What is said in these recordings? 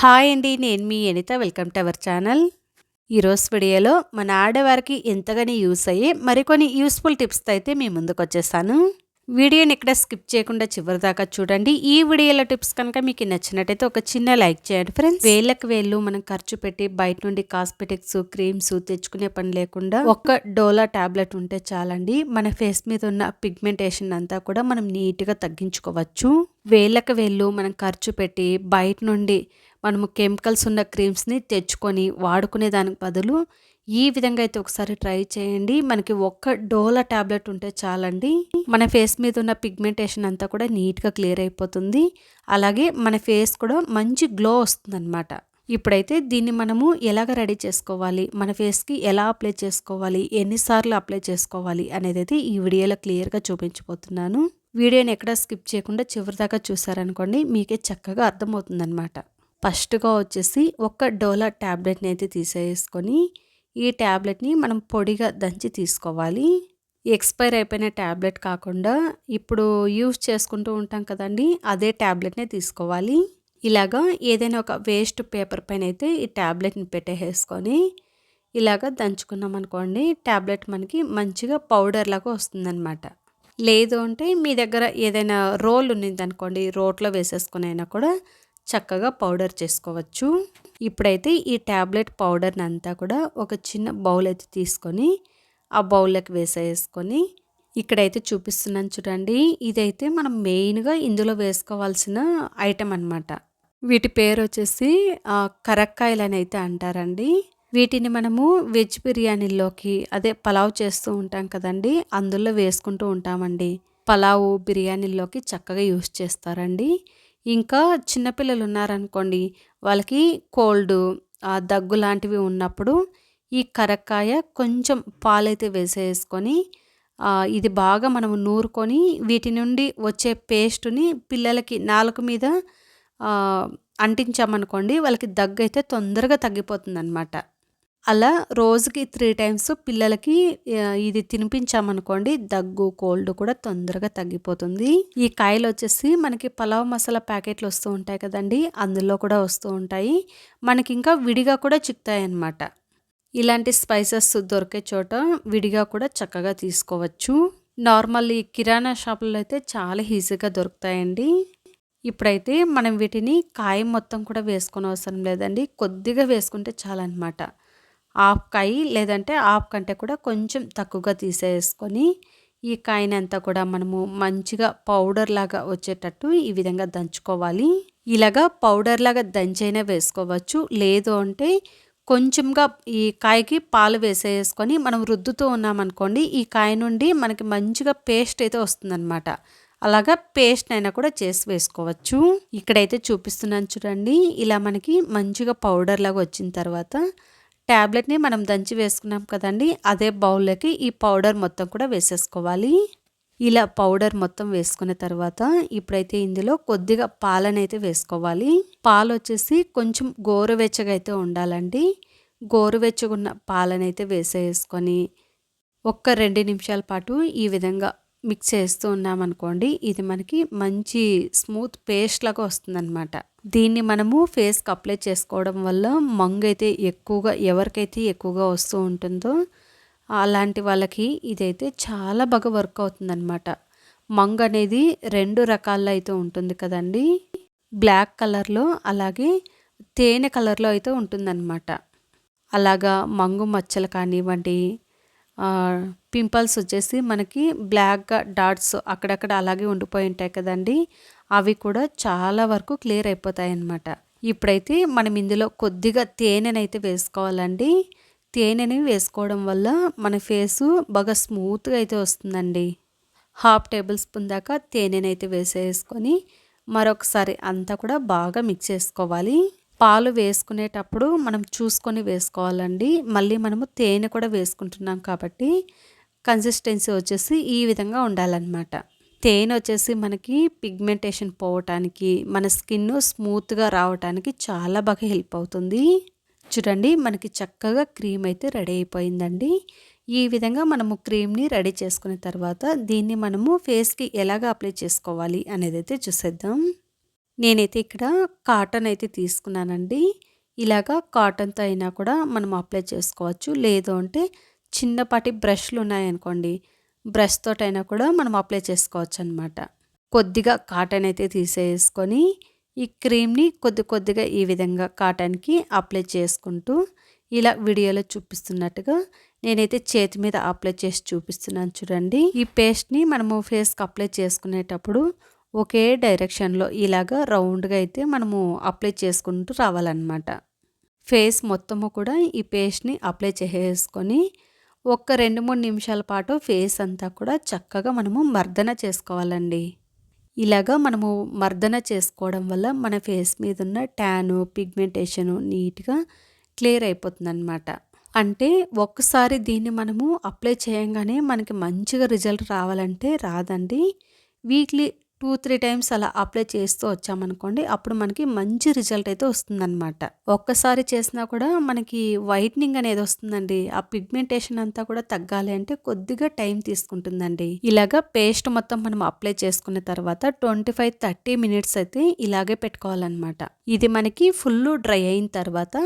Hi అండి నేను మీ Anitha. Welcome to our channel. ఈరోజు వీడియోలో మన ఆడవారికి ఎంతగానో యూస్ అయ్యే మరికొన్ని యూస్ఫుల్ టిప్స్తో అయితే మీ ముందుకు వచ్చేసాను వీడియోని ఇక్కడ స్కిప్ చేయకుండా చివరి దాకా చూడండి. ఈ వీడియోల టిప్స్ కనుక మీకు నచ్చినట్టయితే ఒక చిన్న లైక్ చేయండి ఫ్రెండ్స్. వేళ్ళకి వేళ్ళు మనం ఖర్చు పెట్టి బయట నుండి కాస్మెటిక్స్ క్రీమ్స్ తెచ్చుకునే పని లేకుండా ఒక్క డోలా టాబ్లెట్ ఉంటే చాలండి. మన ఫేస్ మీద ఉన్న పిగ్మెంటేషన్ అంతా కూడా మనం నీట్గా తగ్గించుకోవచ్చు. వేళ్ళకి వేళ్ళు మనం ఖర్చు పెట్టి బయట నుండి మనము కెమికల్స్ ఉన్న క్రీమ్స్ని తెచ్చుకొని వాడుకునే దానికి బదులు ఈ విధంగా అయితే ఒకసారి ట్రై చేయండి. మనకి ఒక్క డోలా ట్యాబ్లెట్ ఉంటే చాలండి. మన ఫేస్ మీద ఉన్న పిగ్మెంటేషన్ అంతా కూడా నీట్గా క్లియర్ అయిపోతుంది. అలాగే మన ఫేస్ కూడా మంచి గ్లో వస్తుందన్నమాట. ఇప్పుడైతే దీన్ని మనము ఎలాగ రెడీ చేసుకోవాలి? మన ఫేస్కి ఎలా అప్లై చేసుకోవాలి? ఎన్నిసార్లు అప్లై చేసుకోవాలి? అనేది అయితే ఈ వీడియోలో క్లియర్గా చూపించబోతున్నాను. వీడియోని ఎక్కడ స్కిప్ చేయకుండా చివరిదాకా చూసారనుకోండి మీకే చక్కగా అర్థమవుతుందన్నమాట. ఫస్ట్గా వచ్చేసి ఒక్క డోలా ట్యాబ్లెట్ని అయితే తీసేసుకొని ఈ ట్యాబ్లెట్ని మనం పొడిగా దంచి తీసుకోవాలి. ఎక్స్పైర్ అయిపోయిన ట్యాబ్లెట్ కాకుండా ఇప్పుడు యూజ్ చేసుకుంటూ ఉంటాం కదండి అదే ట్యాబ్లెట్నే తీసుకోవాలి. ఇలాగా ఏదైనా ఒక వేస్ట్ పేపర్ పైన అయితే ఈ ట్యాబ్లెట్ని పెట్టేసుకొని ఇలాగ దంచుకున్నాం అనుకోండి ట్యాబ్లెట్ మనకి మంచిగా పౌడర్ లాగా వస్తుందన్నమాట. లేదు అంటే మీ దగ్గర ఏదైనా రోల్ ఉన్నింది అనుకోండి రోట్లో వేసేసుకుని అయినా కూడా చక్కగా పౌడర్ చేసుకోవచ్చు. ఇప్పుడైతే ఈ ట్యాబ్లెట్ పౌడర్ని అంతా కూడా ఒక చిన్న బౌల్ అయితే తీసుకొని ఆ బౌల్లోకి వేసేసుకొని ఇక్కడైతే చూపిస్తున్నాను చూడండి. ఇదైతే మనం మెయిన్గా ఇందులో వేసుకోవాల్సిన ఐటెం అనమాట వీటి పేరు వచ్చేసి కరక్కాయలు అని అయితే అంటారండి. వీటిని మనము వెజ్ బిర్యానీలోకి అదే పలావ్ చేస్తూ ఉంటాం కదండి అందులో వేసుకుంటూ ఉంటామండి. పలావ్ బిర్యానీలోకి చక్కగా యూస్ చేస్తారండి. ఇంకా చిన్నపిల్లలు ఉన్నారనుకోండి వాళ్ళకి కోల్డ్ దగ్గు లాంటివి ఉన్నప్పుడు ఈ కరక్కాయ కొంచెం పాలైతే వేసేసుకొని ఇది బాగా మనం నూరుకొని వీటి నుండి వచ్చే పేస్టుని పిల్లలకి నాలుక మీద అంటించామనుకోండి వాళ్ళకి దగ్గు అయితే తొందరగా తగ్గిపోతుంది అనమాట అలా రోజుకి త్రీ టైమ్స్ పిల్లలకి ఇది తినిపించామనుకోండి దగ్గు కోల్డ్ కూడా తొందరగా తగ్గిపోతుంది. ఈ కాయలు వచ్చేసి మనకి పలావ్ మసాలా ప్యాకెట్లు వస్తూ ఉంటాయి కదండి అందులో కూడా వస్తూ ఉంటాయి. మనకి ఇంకా విడిగా కూడా చిక్కుతాయి అన్నమాట ఇలాంటి స్పైసెస్ దొరికే చోట విడిగా కూడా చక్కగా తీసుకోవచ్చు. నార్మల్ ఈ కిరాణా షాపుల్లో అయితే చాలా ఈజీగా దొరుకుతాయండి. ఇప్పుడైతే మనం వీటిని కాయ మొత్తం కూడా వేసుకునే అవసరం లేదండి కొద్దిగా వేసుకుంటే చాలన్నమాట. హాఫ్ కాయి లేదంటే హాఫ్ కంటే కూడా కొంచెం తక్కువగా తీసేసుకొని ఈ కాయనంతా కూడా మనము మంచిగా పౌడర్ లాగా వచ్చేటట్టు ఈ విధంగా దంచుకోవాలి. ఇలాగా పౌడర్ లాగా దంచైనా వేసుకోవచ్చు. లేదు అంటే కొంచెంగా ఈ కాయకి పాలు వేసేసుకొని మనం రుద్దుతూ ఉన్నామనుకోండి ఈ కాయ నుండి మనకి మంచిగా పేస్ట్ అయితే వస్తుందన్నమాట. అలాగా పేస్ట్ అయినా కూడా చేసి వేసుకోవచ్చు. ఇక్కడైతే చూపిస్తున్నాను చూడండి ఇలా మనకి మంచిగా పౌడర్ లాగా వచ్చిన తర్వాత ట్యాబ్లెట్ని మనం దంచి వేసుకున్నాం కదండి అదే బౌల్లోకి ఈ పౌడర్ మొత్తం కూడా వేసేసుకోవాలి. ఇలా పౌడర్ మొత్తం వేసుకున్న తర్వాత ఇప్పుడైతే ఇందులో కొద్దిగా పాలనైతే వేసుకోవాలి. పాలు వచ్చేసి కొంచెం గోరువెచ్చగా అయితే ఉండాలండి. గోరువెచ్చగా ఉన్న పాలనైతే వేసేసుకొని ఒక్క రెండు నిమిషాల పాటు ఈ విధంగా మిక్స్ చేస్తూ ఉన్నామనుకోండి ఇది మనకి మంచి స్మూత్ పేస్ట్ లాగా వస్తుందన్నమాట. దీన్ని మనము ఫేస్కి అప్లై చేసుకోవడం వల్ల మంగు అయితే ఎక్కువగా ఎవరికైతే ఎక్కువగా వస్తూ ఉంటుందో అలాంటి వాళ్ళకి ఇదైతే చాలా బాగా వర్క్ అవుతుందన్నమాట. మంగ్ అనేది రెండు రకాల్లో అయితే ఉంటుంది కదండి. బ్లాక్ కలర్లో అలాగే తేనె కలర్లో అయితే ఉంటుందన్నమాట. అలాగా మంగు మచ్చలు కానివ్వండి పింపుల్స్ వచ్చేసి మనకి బ్లాక్గా డాట్స్ అక్కడక్కడ అలాగే ఉండిపోయి ఉంటాయి కదండి. అవి కూడా చాలా వరకు క్లియర్ అయిపోతాయి అన్నమాట. ఇప్పుడైతే మనం ఇందులో కొద్దిగా తేనెనైతే వేసుకోవాలండి. తేనెని వేసుకోవడం వల్ల మన ఫేసు బాగా స్మూత్గా అయితే వస్తుందండి. హాఫ్ టేబుల్ స్పూన్ దాకా తేనెనైతే వేసేసుకొని మరొకసారి అంతా కూడా బాగా మిక్స్ చేసుకోవాలి. పాలు వేసుకునేటప్పుడు మనం చూసుకొని వేసుకోవాలండి. మళ్ళీ మనము తేనె కూడా వేసుకుంటున్నాం కాబట్టి కన్సిస్టెన్సీ వచ్చేసి ఈ విధంగా ఉండాలన్నమాట. తేనె వచ్చేసి మనకి పిగ్మెంటేషన్ పోవటానికి మన స్కిన్ స్మూత్గా రావటానికి చాలా బాగా హెల్ప్ అవుతుంది. చూడండి మనకి చక్కగా క్రీమ్ అయితే రెడీ అయిపోయిందండి. ఈ విధంగా మనము క్రీమ్ని రెడీ చేసుకున్న తర్వాత దీన్ని మనము ఫేస్కి ఎలాగ అప్లై చేసుకోవాలి అనేది అయితే చూసేద్దాం. నేనైతే ఇక్కడ కాటన్ అయితే తీసుకున్నానండి. ఇలాగా కాటన్తో అయినా కూడా మనం అప్లై చేసుకోవచ్చు. లేదు అంటే చిన్నపాటి బ్రష్లు ఉన్నాయనుకోండి బ్రష్ తోటైనా కూడా మనం అప్లై చేసుకోవచ్చు అనమాట కొద్దిగా కాటన్ అయితే తీసేసుకొని ఈ క్రీమ్ని కొద్ది కొద్దిగా ఈ విధంగా కాటన్కి అప్లై చేసుకుంటూ ఇలా వీడియోలో చూపిస్తున్నట్టుగా నేనైతే చేతి మీద అప్లై చేసి చూపిస్తున్నాను చూడండి. ఈ పేస్ట్ని మనము ఫేస్కి అప్లై చేసుకునేటప్పుడు ఒకే డైరెక్షన్లో ఇలాగా రౌండ్గా అయితే మనము అప్లై చేసుకుంటూ రావాలన్నమాట. ఫేస్ మొత్తము కూడా ఈ పేస్ట్ని అప్లై చేసేసుకొని ఒక్క రెండు మూడు నిమిషాల పాటు ఫేస్ అంతా కూడా చక్కగా మనము మర్దన చేసుకోవాలండి. ఇలాగా మనము మర్దన చేసుకోవడం వల్ల మన ఫేస్ మీద ఉన్న ట్యాను పిగ్మెంటేషను నీట్గా క్లియర్ అయిపోతుంది అనమాట అంటే ఒక్కసారి దీన్ని మనము అప్లై చేయంగానే మనకి మంచిగా రిజల్ట్ రావాలంటే రాదండి. వీక్లీ టూ త్రీ టైమ్స్ అలా అప్లై చేస్తూ వచ్చామనుకోండి అప్పుడు మనకి మంచి రిజల్ట్ అయితే వస్తుందన్నమాట. ఒక్కసారి చేసినా కూడా మనకి వైట్నింగ్ అనేది వస్తుందండి. ఆ పిగ్మెంటేషన్ అంతా కూడా తగ్గాలి అంటే కొద్దిగా టైం తీసుకుంటుందండి. ఇలాగా పేస్ట్ మొత్తం మనం అప్లై చేసుకున్న తర్వాత ట్వంటీ ఫైవ్ థర్టీ మినిట్స్ అయితే ఇలాగే పెట్టుకోవాలన్నమాట. ఇది మనకి ఫుల్ డ్రై అయిన తర్వాత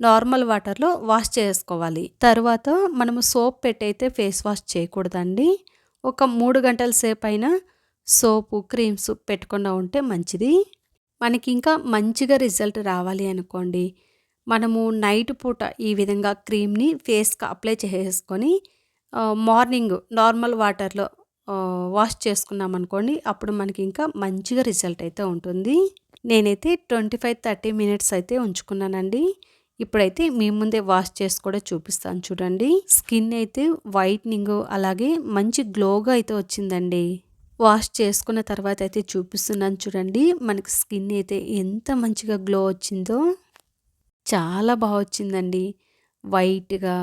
నార్మల్ వాటర్లో వాష్ చేసుకోవాలి. తర్వాత మనము సోప్ పెట్టయితే ఫేస్ వాష్ చేయకూడదండి. ఒక మూడు గంటల సేపు అయినా సోపు క్రీమ్స్ పెట్టకుండా ఉంటే మంచిది. మనకి ఇంకా మంచిగా రిజల్ట్ రావాలి అనుకోండి. మనము నైట్ పూట ఈ విధంగా క్రీమ్ని ఫేస్కి అప్లై చేసేసుకొని మార్నింగ్ నార్మల్ వాటర్లో వాష్ చేసుకున్నాం అనుకోండి అప్పుడు మనకి ఇంకా మంచిగా రిజల్ట్ అయితే ఉంటుంది. నేనైతే ట్వంటీ ఫైవ్ థర్టీ మినిట్స్ అయితే ఉంచుకున్నానండి. ఇప్పుడైతే మీ ముందే వాష్ చేసి కూడా చూపిస్తాను చూడండి. స్కిన్ అయితే వైట్నింగ్ అలాగే మంచి గ్లోగా అయితే వచ్చిందండి. వాష్ చేసుకున్న తర్వాత అయితే చూపిస్తున్నాను చూడండి. మనకి స్కిన్ అయితే ఎంత మంచిగా గ్లో వచ్చిందో. చాలా బాగా వచ్చిందండి. వైట్గా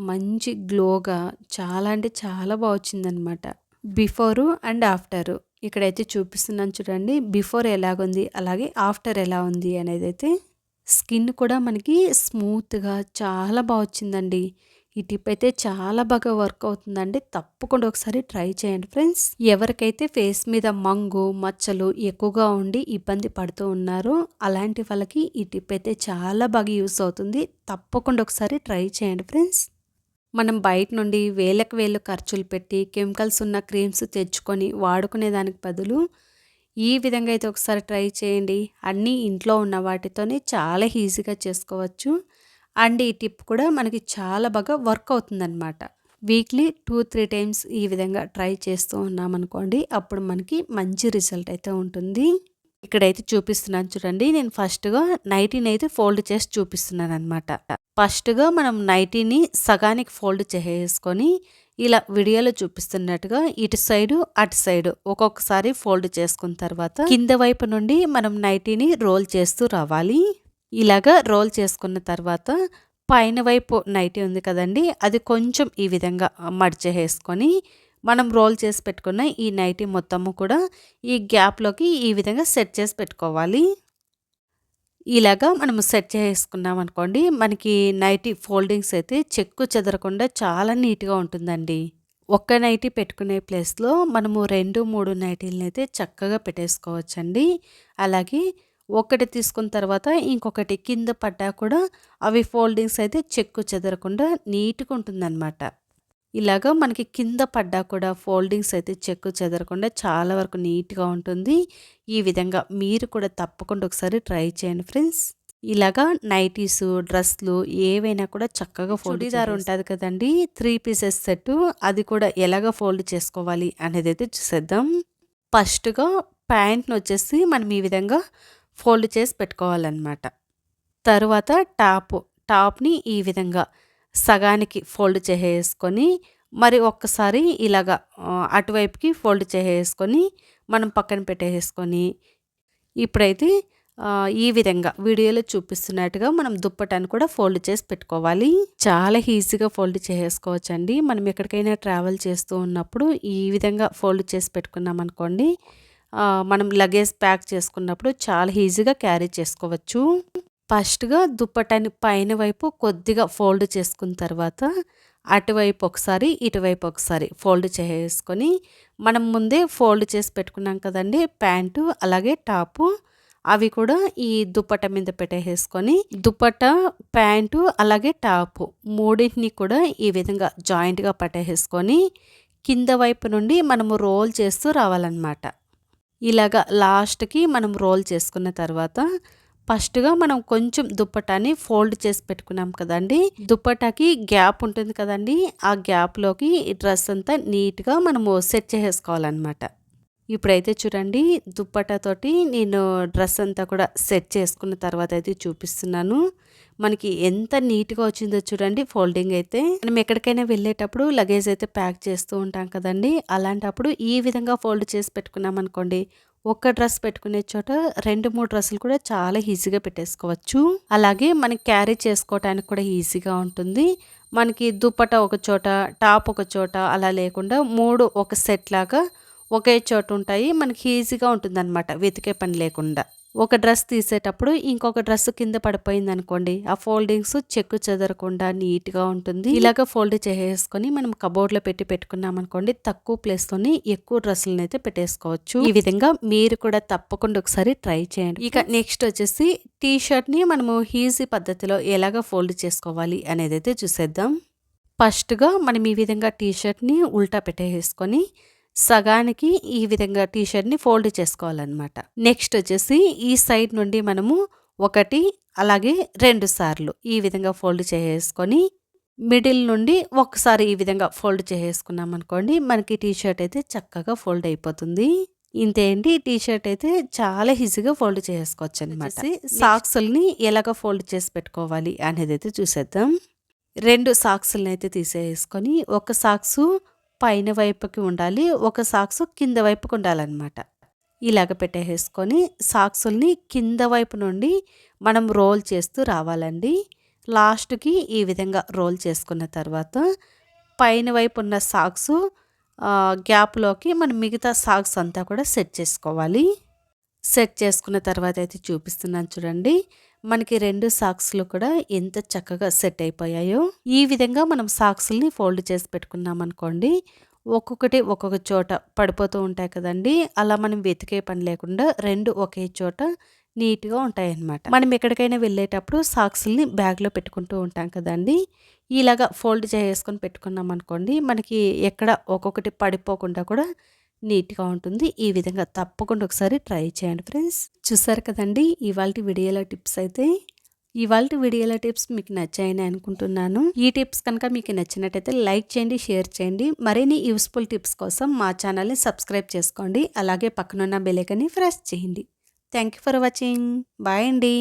మంచి గ్లోగా చాలా అంటే చాలా బాగా వచ్చిందనమాట బిఫోరు అండ్ ఆఫ్టరు. ఇక్కడైతే చూపిస్తున్నాను చూడండి. బిఫోర్ ఎలాగుంది అలాగే ఆఫ్టర్ ఎలా ఉంది అనేది అయితే. స్కిన్ కూడా మనకి స్మూత్గా చాలా బాగా వచ్చిందండి. ఈ టిప్ అయితే చాలా బాగా వర్క్ అవుతుందండి. తప్పకుండా ఒకసారి ట్రై చేయండి ఫ్రెండ్స్. ఎవరికైతే ఫేస్ మీద మంగు మచ్చలు ఎక్కువగా ఉండి ఇబ్బంది పడుతూ ఉన్నారో అలాంటి వాళ్ళకి ఈ టిప్ అయితే చాలా బాగా యూస్ అవుతుంది. తప్పకుండా ఒకసారి ట్రై చేయండి ఫ్రెండ్స్. మనం బయట నుండి వేలకు వేలు ఖర్చులు పెట్టి కెమికల్స్ ఉన్న క్రీమ్స్ తెచ్చుకొని వాడుకునే దానికి బదులు ఈ విధంగా అయితే ఒకసారి ట్రై చేయండి. అన్నీ ఇంట్లో ఉన్న వాటితోనే చాలా ఈజీగా చేసుకోవచ్చు. అండ్ ఈ టిప్ కూడా మనకి చాలా బాగా వర్క్ అవుతుందన్నమాట. వీక్లీ టూ త్రీ టైమ్స్ ఈ విధంగా ట్రై చేస్తూ ఉన్నామనుకోండి అప్పుడు మనకి మంచి రిజల్ట్ అయితే ఉంటుంది. ఇక్కడైతే చూపిస్తున్నాను చూడండి నేను ఫస్ట్గా నైటీని అయితే ఫోల్డ్ చేసి చూపిస్తున్నాను అనమాట ఫస్ట్గా మనం నైటీని సగానికి ఫోల్డ్ చేసుకొని ఇలా వీడియోలో చూపిస్తున్నట్టుగా ఇటు సైడు అటు సైడు ఒక్కొక్కసారి ఫోల్డ్ చేసుకున్న తర్వాత కింద వైపు నుండి మనం నైటీని రోల్ చేస్తూ రావాలి. ఇలాగా రోల్ చేసుకున్న తర్వాత పైన వైపు నైటీ ఉంది కదండి అది కొంచెం ఈ విధంగా మడిచేసుకొని మనం రోల్ చేసి పెట్టుకున్న ఈ నైటీ మొత్తము కూడా ఈ గ్యాప్లోకి ఈ విధంగా సెట్ చేసి పెట్టుకోవాలి. ఇలాగా మనం సెట్ చేసుకున్నాం అనుకోండి మనకి నైటీ ఫోల్డింగ్స్ అయితే చెక్కు చెదరకుండా చాలా నీట్గా ఉంటుందండి. ఒక్క నైటీ పెట్టుకునే ప్లేస్లో మనము రెండు మూడు నైటీలను అయితే చక్కగా పెట్టేసుకోవచ్చండి. అలాగే ఒకటి తీసుకున్న తర్వాత ఇంకొకటి కింద పడ్డా కూడా అవి ఫోల్డింగ్స్ అయితే చెక్కు చెదరకుండా నీట్గా ఉంటుందన్నమాట. ఇలాగా మనకి కింద పడ్డా కూడా ఫోల్డింగ్స్ అయితే చెక్కు చెదరకుండా చాలా వరకు నీట్గా ఉంటుంది. ఈ విధంగా మీరు కూడా తప్పకుండా ఒకసారి ట్రై చేయండి ఫ్రెండ్స్. ఇలాగా నైటీస్ డ్రెస్లు ఏవైనా కూడా చక్కగా ఫోల్డీదార్ ఉంటుంది కదండి. త్రీ పీసెస్ సెట్ అది కూడా ఎలాగ ఫోల్డ్ చేసుకోవాలి అనేది అయితే చూసేద్దాం. ఫస్ట్గా ప్యాంట్ని వచ్చేసి మనం ఈ విధంగా ఫోల్డ్ చేసి పెట్టుకోవాలన్నమాట. తరువాత టాప్ టాప్ని ఈ విధంగా సగానికి ఫోల్డ్ చేసేసుకొని మరి ఒక్కసారి ఇలాగా అటువైపుకి ఫోల్డ్ చేసేసుకొని మనం పక్కన పెట్టేసుకొని ఇప్పుడైతే ఈ విధంగా వీడియోలో చూపిస్తున్నట్టుగా మనం దుప్పటాన్ని కూడా ఫోల్డ్ చేసి పెట్టుకోవాలి. చాలా ఈజీగా ఫోల్డ్ చేసేసుకోవచ్చండి. మనం ఎక్కడికైనా ట్రావెల్ చేస్తూ ఉన్నప్పుడు ఈ విధంగా ఫోల్డ్ చేసి పెట్టుకున్నాం అనుకోండి మనం లగేజ్ ప్యాక్ చేసుకున్నప్పుడు చాలా ఈజీగా క్యారీ చేసుకోవచ్చు. ఫస్ట్గా దుప్పటాన్ని పైన వైపు కొద్దిగా ఫోల్డ్ చేసుకున్న తర్వాత అటువైపు ఒకసారి ఇటువైపు ఒకసారి ఫోల్డ్ చేసుకొని మనం ముందే ఫోల్డ్ చేసి పెట్టుకున్నాం కదండి ప్యాంటు అలాగే టాపు అవి కూడా ఈ దుప్పట మీద పెట్టేసుకొని దుప్పట ప్యాంటు అలాగే టాపు మూడింటిని కూడా ఈ విధంగా జాయింట్గా పట్టేసుకొని కింద వైపు నుండి మనము రోల్ చేస్తూ రావాలన్నమాట. ఇలాగా లాస్ట్కి మనం రోల్ చేసుకున్న తర్వాత ఫస్ట్గా మనం కొంచెం దుప్పటాని ఫోల్డ్ చేసి పెట్టుకున్నాం కదండి. దుప్పటాకి గ్యాప్ ఉంటుంది కదండి. ఆ గ్యాప్లోకి ఈ డ్రెస్ అంతా నీట్గా మనము సెట్ చేసుకోవాలన్నమాట ఇప్పుడైతే చూడండి దుప్పటాతోటి నేను డ్రెస్ అంతా కూడా సెట్ చేసుకున్న తర్వాత అయితే చూపిస్తున్నాను. మనకి ఎంత నీట్గా వచ్చిందో చూడండి ఫోల్డింగ్ అయితే. మనం ఎక్కడికైనా వెళ్ళేటప్పుడు లగేజ్ అయితే ప్యాక్ చేస్తూ ఉంటాం కదండి. అలాంటప్పుడు ఈ విధంగా ఫోల్డ్ చేసి పెట్టుకున్నాం అనుకోండి ఒక్క డ్రెస్ పెట్టుకునే చోట రెండు మూడు డ్రెస్సులు కూడా చాలా ఈజీగా పెట్టేసుకోవచ్చు. అలాగే మనకి క్యారీ చేసుకోవటానికి కూడా ఈజీగా ఉంటుంది. మనకి దుప్పట ఒక చోట టాప్ ఒక చోట అలా లేకుండా మూడు ఒక సెట్ లాగా ఒకే చోట ఉంటాయి. మనకి ఈజీగా ఉంటుంది అనమాట వెతికే పని లేకుండా. ఒక డ్రెస్ తీసేటప్పుడు ఇంకొక డ్రెస్ కింద పడిపోయింది అనుకోండి ఆ ఫోల్డింగ్స్ చెక్కు చెదరకుండా నీట్గా ఉంటుంది. ఇలాగ ఫోల్డ్ చేసేసుకొని మనం కబోర్డ్లో పెట్టి పెట్టుకున్నాం అనుకోండి తక్కువ ప్లేస్తోని ఎక్కువ డ్రెస్సులను అయితే పెట్టేసుకోవచ్చు. ఈ విధంగా మీరు కూడా తప్పకుండా ఒకసారి ట్రై చేయండి. ఇక నెక్స్ట్ వచ్చేసి టీ షర్ట్ని మనము ఈజీ పద్ధతిలో ఎలాగ ఫోల్డ్ చేసుకోవాలి అనేది అయితే చూసేద్దాం. ఫస్ట్గా మనం ఈ విధంగా టీ షర్ట్ని ఉల్టా పెట్టేసుకొని సగానికి ఈ విధంగా టీషర్ట్ని ఫోల్డ్ చేసుకోవాలన్నమాట. నెక్స్ట్ వచ్చేసి ఈ సైడ్ నుండి మనము ఒకటి అలాగే రెండు సార్లు ఈ విధంగా ఫోల్డ్ చేసుకొని మిడిల్ నుండి ఒకసారి ఈ విధంగా ఫోల్డ్ చేసుకున్నాం అనుకోండి మనకి టీ షర్ట్ అయితే చక్కగా ఫోల్డ్ అయిపోతుంది. ఇంతేంటి టీ షర్ట్ అయితే చాలా ఈజీగా ఫోల్డ్ చేసుకోవచ్చు అనమాట సాక్స్ని ఎలాగ ఫోల్డ్ చేసి పెట్టుకోవాలి అనేది అయితే చూసేద్దాం. రెండు సాక్స్ని అయితే తీసేసుకొని ఒక సాక్సు పైన వైపుకి ఉండాలి ఒక సాక్స్ కింద వైపుకి ఉండాలన్నమాట. ఇలాగ పెట్టేసుకొని సాక్సుల్ని కింద వైపు నుండి మనం రోల్ చేస్తూ రావాలండి. లాస్ట్కి ఈ విధంగా రోల్ చేసుకున్న తర్వాత పైన వైపు ఉన్న సాక్స్ గ్యాప్లోకి మనం మిగతా సాక్స్ అంతా కూడా సెట్ చేసుకోవాలి. సెట్ చేసుకున్న తర్వాత అయితే చూపిస్తున్నాను చూడండి. మనకి రెండు సాక్స్లు కూడా ఎంత చక్కగా సెట్ అయిపోయాయో. ఈ విధంగా మనం సాక్స్ని ఫోల్డ్ చేసి పెట్టుకున్నాం అనుకోండి ఒక్కొక్కటి ఒక్కొక్క చోట పడిపోతూ ఉంటాయి కదండి. అలా మనం వెతికే పని లేకుండా రెండు ఒకే చోట నీట్గా ఉంటాయి అన్నమాట మనం ఎక్కడికైనా వెళ్ళేటప్పుడు సాక్స్ని బ్యాగ్లో పెట్టుకుంటూ ఉంటాం కదండి. ఇలాగా ఫోల్డ్ చేసుకొని పెట్టుకున్నాం అనుకోండి మనకి ఎక్కడ ఒక్కొక్కటి పడిపోకుండా కూడా నీట్గా ఉంటుంది. ఈ విధంగా తప్పకుండా ఒకసారి ట్రై చేయండి ఫ్రెండ్స్. చూసారు కదండి ఇవాళ వీడియోలో టిప్స్ అయితే. ఇవాళ వీడియోలో టిప్స్ మీకు నచ్చాయని అనుకుంటున్నాను. ఈ టిప్స్ కనుక మీకు నచ్చినట్టయితే లైక్ చేయండి షేర్ చేయండి. మరిన్ని యూస్ఫుల్ టిప్స్ కోసం మా ఛానల్ని సబ్స్క్రైబ్ చేసుకోండి. అలాగే పక్కనున్న బెలేకని ప్రెస్ చేయండి. Thank you for watching. Bye అండి.